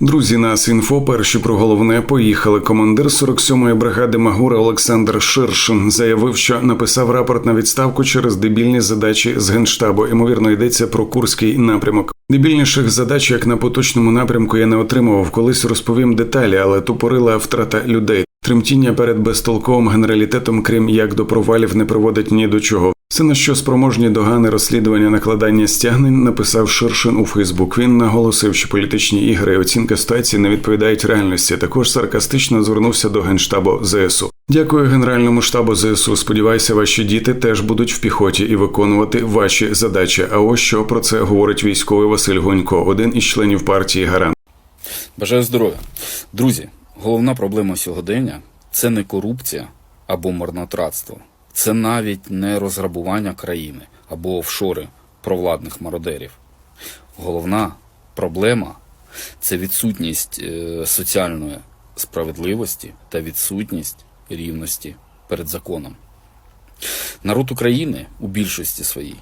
Друзі, нас інфо перші про головне поїхали. Командир 47-ї бригади Магура Олександр Ширшин заявив, що написав рапорт на відставку через дебільні задачі з генштабу. Ймовірно, йдеться про курський напрямок. Дебільніших задач, як на поточному напрямку, я не отримував. Колись розповім деталі, але тупорила втрата людей. Тремтіння перед безтолковим генералітетом, крім як до провалів, не приводить ні до чого. Все на що спроможні догани розслідування накладання стягнень написав Ширшин у Фейсбук. Він наголосив, що політичні ігри і оцінка ситуації не відповідають реальності. Також саркастично звернувся до генштабу ЗСУ. Дякую Генеральному штабу ЗСУ. Сподіваюся, ваші діти теж будуть в піхоті і виконувати ваші задачі. А ось що про це говорить військовий Василь Гонько, один із членів партії Гарант. Бажаю здоров'я. Друзі, головна проблема сьогодення це не корупція або марнотратство. Це навіть не розграбування країни або офшори провладних мародерів. Головна проблема це відсутність е, соціальної справедливості та відсутність рівності перед законом. Народ України у більшості своїй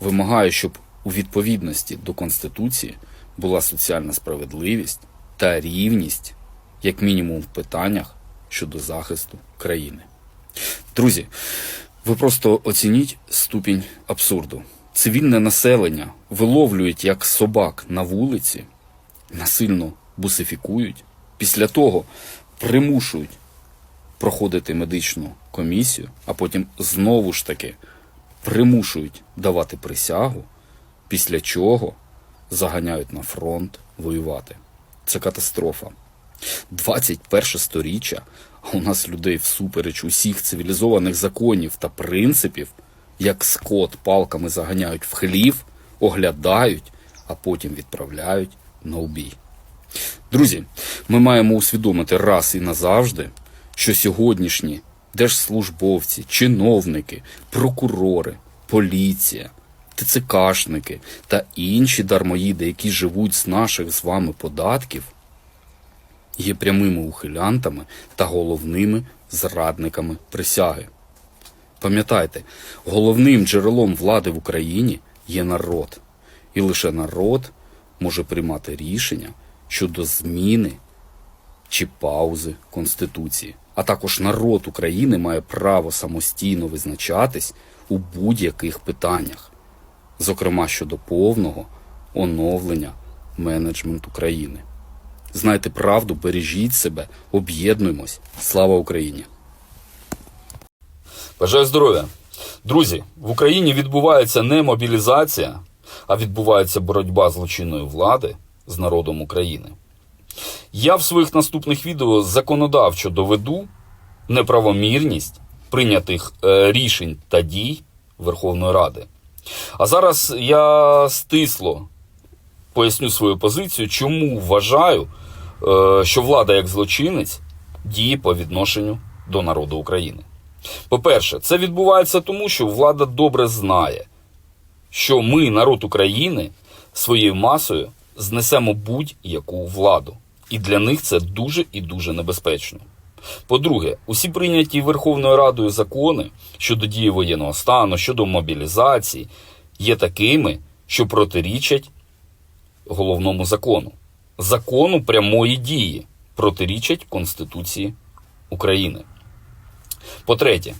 вимагає, щоб у відповідності до Конституції була соціальна справедливість та рівність, як мінімум в питаннях щодо захисту країни. Друзі, ви просто оцініть ступінь абсурду. Цивільне населення виловлюють як собак на вулиці, насильно бусифікують, після того примушують проходити медичну комісію, а потім знову ж таки примушують давати присягу, після чого заганяють на фронт воювати. Це катастрофа. 21 сторіччя, а у нас людей всупереч усіх цивілізованих законів та принципів, як скот палками заганяють в хлів, оглядають, а потім відправляють на убій. Друзі, ми маємо усвідомити раз і назавжди, що сьогоднішні держслужбовці, чиновники, прокурори, поліція, ТЦКшники та інші дармоїди, які живуть з наших з вами податків, є прямими ухилянтами та головними зрадниками присяги. Пам'ятайте, головним джерелом влади в Україні є народ, і лише народ може приймати рішення щодо зміни чи паузи Конституції. А також народ України має право самостійно визначатись у будь-яких питаннях, зокрема щодо повного оновлення менеджменту країни. Знайте правду, бережіть себе, об'єднуємось. Слава Україні! Бажаю здоров'я. Друзі, в Україні відбувається не мобілізація, а відбувається боротьба злочинної влади з народом України. Я в своїх наступних відео законодавчо доведу неправомірність прийнятих е, рішень та дій Верховної Ради. А зараз я стисло поясню свою позицію, чому вважаю, е, що влада як злочинець діє по відношенню до народу України. По-перше, це відбувається тому, що влада добре знає, що ми, народ України, своєю масою знесемо будь-яку владу. І для них це дуже і дуже небезпечно. По-друге, усі прийняті Верховною Радою закони щодо дії воєнного стану, щодо мобілізації, є такими, що протирічать головному закону. Закону прямої дії протирічать Конституції України. По-третє,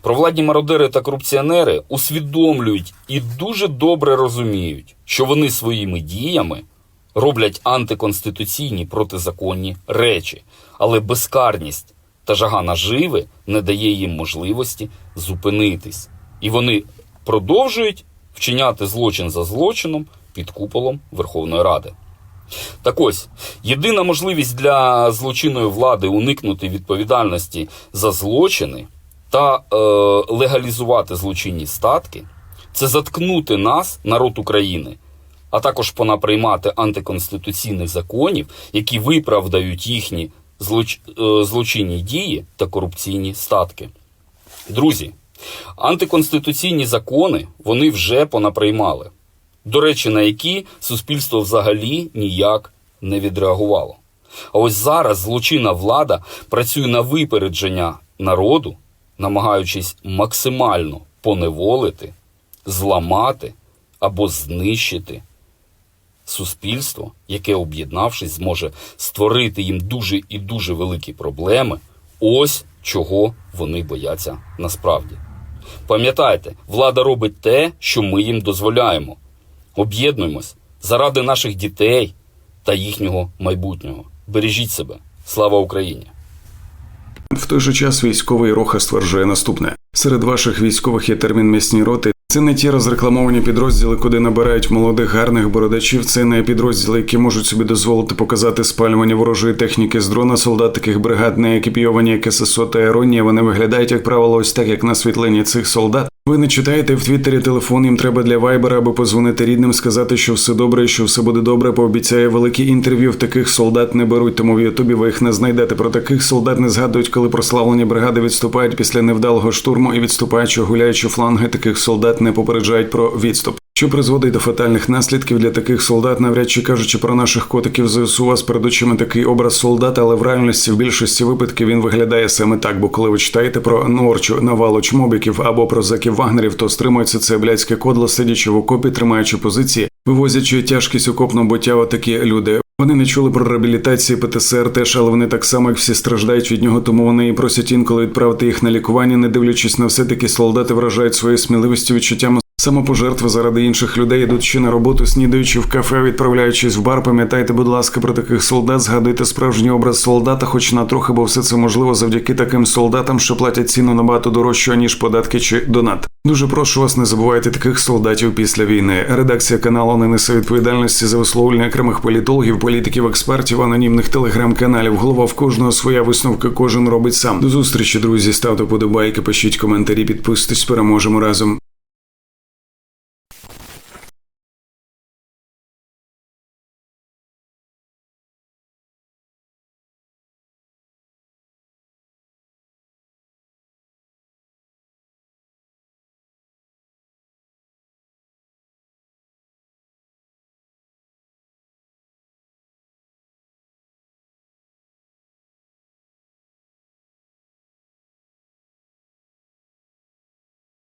провладні мародери та корупціонери усвідомлюють і дуже добре розуміють, що вони своїми діями роблять антиконституційні протизаконні речі, але безкарність та жага наживи не дає їм можливості зупинитись. І вони продовжують вчиняти злочин за злочином під куполом Верховної Ради. Так ось, єдина можливість для злочинної влади уникнути відповідальності за злочини та е, легалізувати злочинні статки це заткнути нас, народ України, а також понаприймати антиконституційних законів, які виправдають їхні злоч, е, злочинні дії та корупційні статки. Друзі, антиконституційні закони вони вже понаприймали до речі, на які суспільство взагалі ніяк не відреагувало. А ось зараз злочинна влада працює на випередження народу, намагаючись максимально поневолити, зламати або знищити суспільство, яке, об'єднавшись, зможе створити їм дуже і дуже великі проблеми. Ось чого вони бояться насправді. Пам'ятайте, влада робить те, що ми їм дозволяємо. Об'єднуємось заради наших дітей та їхнього майбутнього. Бережіть себе. Слава Україні! В той же час військовий роха стверджує наступне: серед ваших військових є термін м'ясні роти. Це не ті розрекламовані підрозділи, куди набирають молодих гарних бородачів. Це не підрозділи, які можуть собі дозволити показати спалювання ворожої техніки з дрона. Солдат таких бригад не екіпійовані, як ССО та Еронія. Вони виглядають, як правило, ось так, як на світлині цих солдат. Ви не читаєте в Твіттері телефон, їм треба для вайбера, аби позвонити рідним, сказати, що все добре, що все буде добре. Пообіцяє великі інтерв'ю. В таких солдат не беруть, тому в Ютубі ви їх не знайдете. Про таких солдат не згадують, коли прославлені бригади відступають після невдалого штурму і відступаючи, гуляючи фланги, таких солдат не попереджають про відступ. Що призводить до фатальних наслідків для таких солдат, навряд чи кажучи про наших котиків ЗСУ, у вас перед очима такий образ солдата, але в реальності в більшості випадків він виглядає саме так. Бо коли ви читаєте про норчу навалу чмобіків або про заків вагнерів, то стримується це блядське кодло, сидячи в окопі, тримаючи позиції, вивозячи тяжкість окопного буття, отакі люди. Вони не чули про реабілітації ПТСР теж, але вони так само, як всі страждають від нього, тому вони і просять інколи відправити їх на лікування, не дивлячись на все таки солдати вражають своєю сміливістю відчуттями самопожертви заради інших людей, ідучи на роботу, снідаючи в кафе, відправляючись в бар. Пам'ятайте, будь ласка, про таких солдат, згадуйте справжній образ солдата, хоч на трохи, бо все це можливо завдяки таким солдатам, що платять ціну набагато дорожчу, ніж податки чи донат. Дуже прошу вас, не забувайте таких солдатів після війни. Редакція каналу не несе відповідальності за висловлення окремих політологів, політиків, експертів, анонімних телеграм-каналів. Голова в кожного своя висновка, кожен робить сам. До зустрічі, друзі. Ставте подобайки, пишіть коментарі, підписуйтесь, переможемо разом.